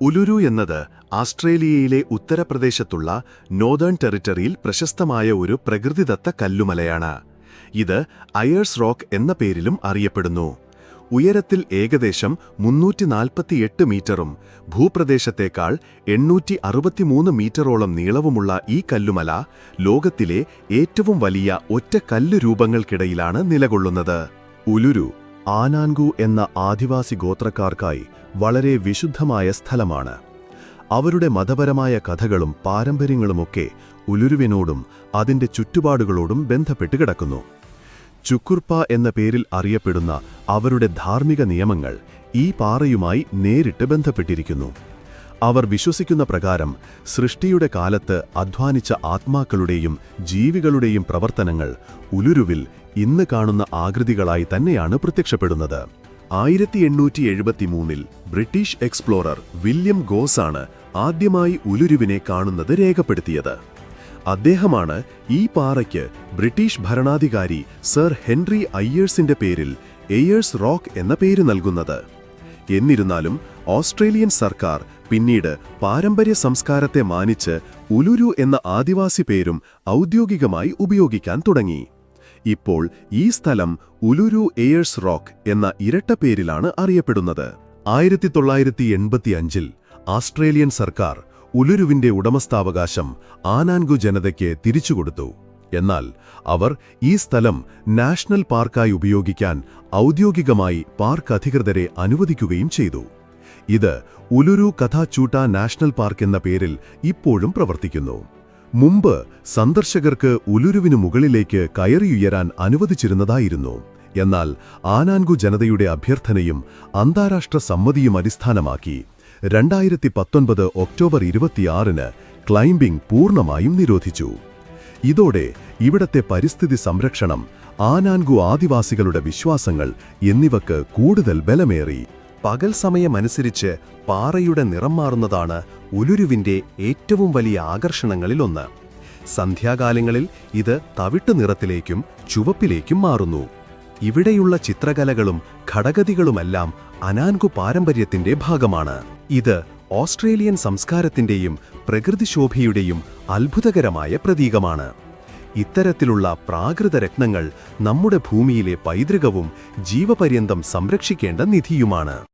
Uluru എന്നത് ആസ്ട്രേലിയയിലെ ഉത്തരപ്രദേശത്തുള്ള നോതേൺ ടെറിറ്ററിയിൽ പ്രശസ്തമായ ഒരു പ്രകൃതിദത്ത കല്ലുമലയാണ്. ഇത് അയേഴ്സ് റോക്ക് എന്ന പേരിലും അറിയപ്പെടുന്നു. ഉയരത്തിൽ ഏകദേശം മുന്നൂറ്റി നാൽപ്പത്തിയെട്ട് മീറ്ററും ഭൂപ്രദേശത്തേക്കാൾ എണ്ണൂറ്റി അറുപത്തിമൂന്ന് മീറ്ററോളം നീളവുമുള്ള ഈ കല്ലുമല ലോകത്തിലെ ഏറ്റവും വലിയ ഒറ്റ കല്ലുരൂപങ്ങൾക്കിടയിലാണ് നിലകൊള്ളുന്നത്. ഉലുരു ആനാൻഗു എന്ന ആദിവാസി ഗോത്രക്കാർക്കായി വളരെ വിശുദ്ധമായ സ്ഥലമാണ്. അവരുടെ മതപരമായ കഥകളും പാരമ്പര്യങ്ങളുമൊക്കെ ഉലുരുവിനോടും അതിന്റെ ചുറ്റുപാടുകളോടും ബന്ധപ്പെട്ട് കിടക്കുന്നു. ചുക്കുർപ്പ എന്ന പേരിൽ അറിയപ്പെടുന്ന അവരുടെ ധാർമ്മിക നിയമങ്ങൾ ഈ പാറയുമായി നേരിട്ട് ബന്ധപ്പെട്ടിരിക്കുന്നു. അവർ വിശ്വസിക്കുന്ന പ്രകാരം സൃഷ്ടിയുടെ കാലത്ത് അധ്വാനിച്ച ആത്മാക്കളുടെയും ജീവികളുടെയും പ്രവർത്തനങ്ങൾ ഉലുരുവിൽ ഇന്ന് കാണുന്ന ആകൃതികളായി തന്നെയാണ് പ്രത്യക്ഷപ്പെടുന്നത്. ആയിരത്തി എണ്ണൂറ്റി എഴുപത്തിമൂന്നിൽ ബ്രിട്ടീഷ് എക്സ്പ്ലോറർ വില്യം ഗോസാണ് ആദ്യമായി ഉലുരുവിനെ കാണുന്നത് രേഖപ്പെടുത്തിയത്. അദ്ദേഹമാണ് ഈ പാറയ്ക്ക് ബ്രിട്ടീഷ് ഭരണാധികാരി സർ ഹെൻറി അയ്യേഴ്സിന്റെ പേരിൽ എയേഴ്സ് റോക്ക് എന്ന പേര് നൽകുന്നത്. എന്നിരുന്നാലും ഓസ്ട്രേലിയൻ സർക്കാർ പിന്നീട് പാരമ്പര്യ സംസ്കാരത്തെ മാനിച്ച് ഉലുരു എന്ന ആദിവാസി പേരും ഔദ്യോഗികമായി ഉപയോഗിക്കാൻ തുടങ്ങി. ഇപ്പോൾ ഈ സ്ഥലം ഉലുരു എയേഴ്സ് റോക്ക് എന്ന ഇരട്ട പേരിലാണ് അറിയപ്പെടുന്നത്. ആയിരത്തി തൊള്ളായിരത്തി എൺപത്തിയഞ്ചിൽ ആസ്ട്രേലിയൻ സർക്കാർ ഉലുരുവിന്റെ ഉടമസ്ഥാവകാശം ആനാൻഗു ജനതയ്ക്ക് തിരിച്ചുകൊടുത്തു. എന്നാൽ അവർ ഈ സ്ഥലം നാഷണൽ പാർക്കായി ഉപയോഗിക്കാൻ ഔദ്യോഗികമായി പാർക്ക് അധികൃതരെ അനുവദിക്കുകയും ചെയ്തു. ഇത് ഉലുരു കഥാച്ചൂട്ട നാഷണൽ പാർക്ക് എന്ന പേരിൽ ഇപ്പോഴും പ്രവർത്തിക്കുന്നു. മുമ്പ് സന്ദർശകർക്ക് ഉലുരുവിനു മുകളിലേക്ക് കയറിയുയരാൻ അനുവദിച്ചിരുന്നതായിരുന്നു. എന്നാൽ ആനാൻഗു ജനതയുടെ അഭ്യർത്ഥനയും അന്താരാഷ്ട്ര സമ്മതിയും അടിസ്ഥാനമാക്കി രണ്ടായിരത്തി പത്തൊൻപത് ഒക്ടോബർ ഇരുപത്തിയാറിന് ക്ലൈംബിംഗ് പൂർണമായും നിരോധിച്ചു. ഇതോടെ ഇവിടത്തെ പരിസ്ഥിതി സംരക്ഷണം ആനാൻഗു ആദിവാസികളുടെ വിശ്വാസങ്ങൾ എന്നിവക്ക് കൂടുതൽ ബലമേറി. പകൽ സമയമനുസരിച്ച് പാറയുടെ നിറം മാറുന്നതാണ് ഉലുരുവിന്റെ ഏറ്റവും വലിയ ആകർഷണങ്ങളിലൊന്ന്. സന്ധ്യാകാലങ്ങളിൽ ഇത് തവിട്ട് നിറത്തിലേക്കും ചുവപ്പിലേക്കും മാറുന്നു. ഇവിടെയുള്ള ചിത്രകലകളും ഘടകതികളുമെല്ലാം അനാൻകു പാരമ്പര്യത്തിന്റെ ഭാഗമാണ്. ഇത് ഓസ്ട്രേലിയൻ സംസ്കാരത്തിന്റെയും പ്രകൃതിശോഭയുടെയും അത്ഭുതകരമായ പ്രതീകമാണ്. ഇത്തരത്തിലുള്ള പ്രാകൃത രത്നങ്ങൾ നമ്മുടെ ഭൂമിയിലെ പൈതൃകവും ജീവപര്യന്തം സംരക്ഷിക്കേണ്ട നിധിയുമാണ്.